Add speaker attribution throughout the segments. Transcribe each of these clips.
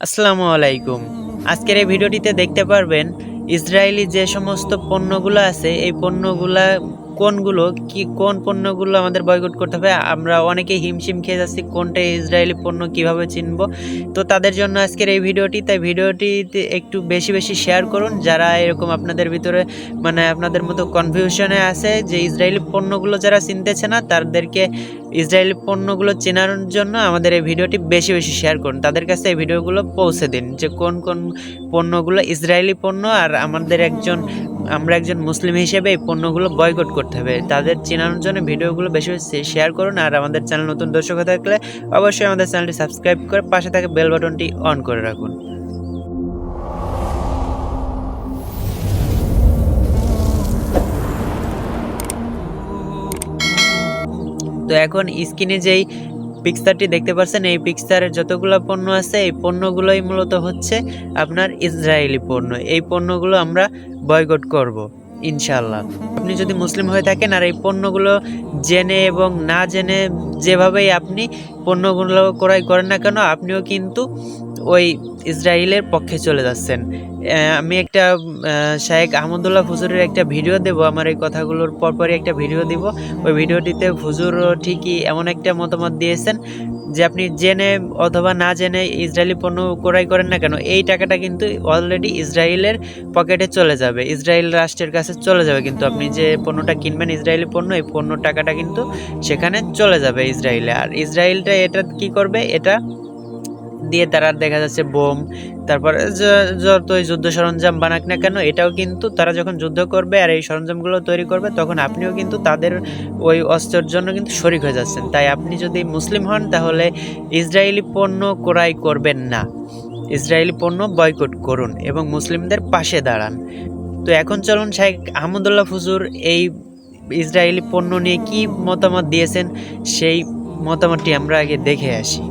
Speaker 1: আসসালামু আলাইকুম। আজকের এই ভিডিওটিতে দেখতে পারবেন ইসরায়েলি যে সমস্ত পণ্যগুলো আছে এই পণ্যগুলা কোনগুলো, কি, কোন পণ্যগুলো আমাদের বয়কট করতে হবে? আমরা অনেকে হিমশিম খেয়ে যাচ্ছি, কোনটা ইসরায়েলি পণ্য কীভাবে চিনব? তো তাদের জন্য আজকের এই ভিডিওটি, তাই ভিডিওটিতে একটু বেশি বেশি শেয়ার করুন। যারা এরকম আপনাদের ভিতরে মানে আপনাদের মতো কনফিউশনে আছে যে ইসরায়েলি পণ্যগুলো যারা চিনতেছে না, তাদেরকে ইসরায়েলি পণ্যগুলো চেনার জন্য আমাদের এই ভিডিওটি বেশি বেশি শেয়ার করুন। তাদের কাছে এই ভিডিওগুলো পৌঁছে দিন যে কোন কোন পণ্যগুলো ইসরায়েলি পণ্য আর আমাদের একজন আমরা একজন মুসলিম হিসেবে এই পণ্যগুলো বয়কট করতে হবে। তাদের চেনানোর জন্য ভিডিওগুলো বেশি বেশি শেয়ার করুন আর আমাদের চ্যানেল নতুন দর্শক থাকলে অবশ্যই আমাদের চ্যানেলটি সাবস্ক্রাইব করে পাশে থাকা বেল বাটনটি অন করে রাখুন। তো এখন স্ক্রিনে যেই পিকচারটি দেখতে পাচ্ছেন এই পিকচারের যতগুলো পণ্য আছে, এই পণ্যগুলোই মূলত হচ্ছে আপনার ইসরায়েলি পণ্য। এই পণ্যগুলো আমরা বয়কট করব ইনশাল্লাহ আপনি যদি মুসলিম হয়ে থাকেন আর এই পণ্যগুলো জেনে এবং না জেনে যেভাবেই আপনি পণ্যগুলো ক্রয় করেন না কেন, আপনিও কিন্তু ওই ইসরায়েলের পক্ষে চলে যাচ্ছেন। আমি একটা শায়েক আহমদুল্লাহ ফুজুরের একটা ভিডিও দেব, আমার এই কথাগুলোর পরপরই একটা ভিডিও দিব। ওই ভিডিওটিতে হুজুর ঠিকই এমন একটা মতামত দিয়েছেন যে আপনি জেনে অথবা না জেনে ইসরায়েলি পণ্য ক্রয় করেন না কেন, এই টাকাটা কিন্তু অলরেডি ইসরায়েলের পকেটে চলে যাবে ইসরায়েল রাষ্ট্রের কাছে চলে যাবে। কিন্তু আপনি যে পণ্যটা কিনবেন ইসরায়েলি পণ্য, এই পণ্য টাকাটা কিন্তু সেখানে চলে যাবে ইসরায়েলে আর ইসরায়েলটা এটা কি করবে? এটা দিয়ে তারা দেখা যাচ্ছে বোম, তারপর য- যতই যুদ্ধ সরঞ্জাম বানাক না কেন, এটাও কিন্তু তারা যখন যুদ্ধ করবে আর এই সরঞ্জামগুলো তৈরি করবে, তখন আপনিও কিন্তু তাদের ওই অস্ত্রের জন্য কিন্তু শরিক হয়ে যাচ্ছেন। তাই আপনি যদি মুসলিম হন, তাহলে ইসরায়েলি পণ্য ক্রয় করবেন না। ইসরায়েলি পণ্য বয়কট করুন এবং মুসলিমদের পাশে দাঁড়ান। তো এখন চলুন শাহেখ আহমদুল্লাহ ফুজুর এই ইসরায়েলি পণ্য নিয়ে কি মতামত দিয়েছেন? সেই মতামতটি আমরা আগে দেখে আসি।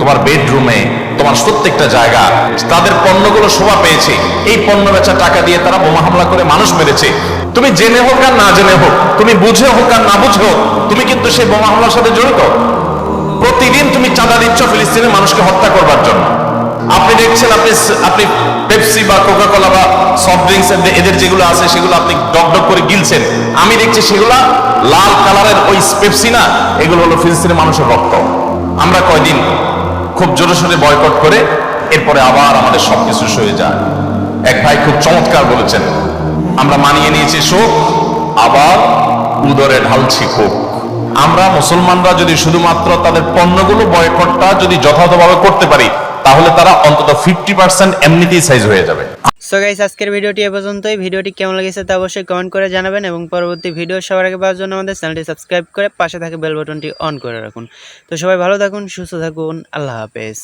Speaker 2: তোমার বেডরুমে তোমার প্রত্যেকটা জায়গা, তাদের পণ্যগুলো শোভা পেয়েছে। এই পণ্য বেচা টাকা দিয়ে তারা বোমা হামলা করে মানুষ মেরেছে। তুমি জেনে হোক আর না জেনে হোক, তুমি বুঝে হোক আর না বুঝে হোক, তুমি কিন্তু সেই বোমা হামলার সাথে জড়িত। প্রতিদিন তুমি চাঁদা দিচ্ছ ফিলিস্তিনের মানুষকে হত্যা করবার জন্য। আপনি দেখছেন, আপনি আপনি পেপসি বা কোকা কোলা বা সফট ড্রিঙ্কস এদের যেগুলো আছে, সেগুলো আপনি ডক ডক করে গিলছেন। আমি দেখছি সেগুলা লাল কালারের ওই পেপসি না, এগুলো হলো ফিলিস্তিনের মানুষের রক্ত। আমরা কয়দিন খুব জোরে বয়কট করে, এরপরে আবার আমাদের সবকিছু সয়ে যায়। এক ভাই খুব চমৎকার বলেছেন, আমরা মানিয়ে নিয়েছি শোক আবার উদরে ঢালছি ক্ষোভ আমরা মুসলমানরা যদি শুধুমাত্র তাদের পণ্যগুলো বয়কটটা যদি যথাযথভাবে করতে পারি তাহলে তারা অন্তত ফিফটি পার্সেন্ট এমনিতেই সাইজ হয়ে যাবে।
Speaker 1: সো গাইস আজকের ভিডিওটি এ পর্যন্তই। ভিডিওটি কেমন লেগেছে তা অবশ্যই কমেন্ট করে জানাবেন এবং পরবর্তী ভিডিও সবার আগে পাওয়ার জন্য আমাদের চ্যানেলটি সাবস্ক্রাইব করে পাশে থাকা বেল বাটনটি অন করে রাখুন। তো সবাই ভালো থাকুন, সুস্থ থাকুন, আল্লাহ হাফেজ।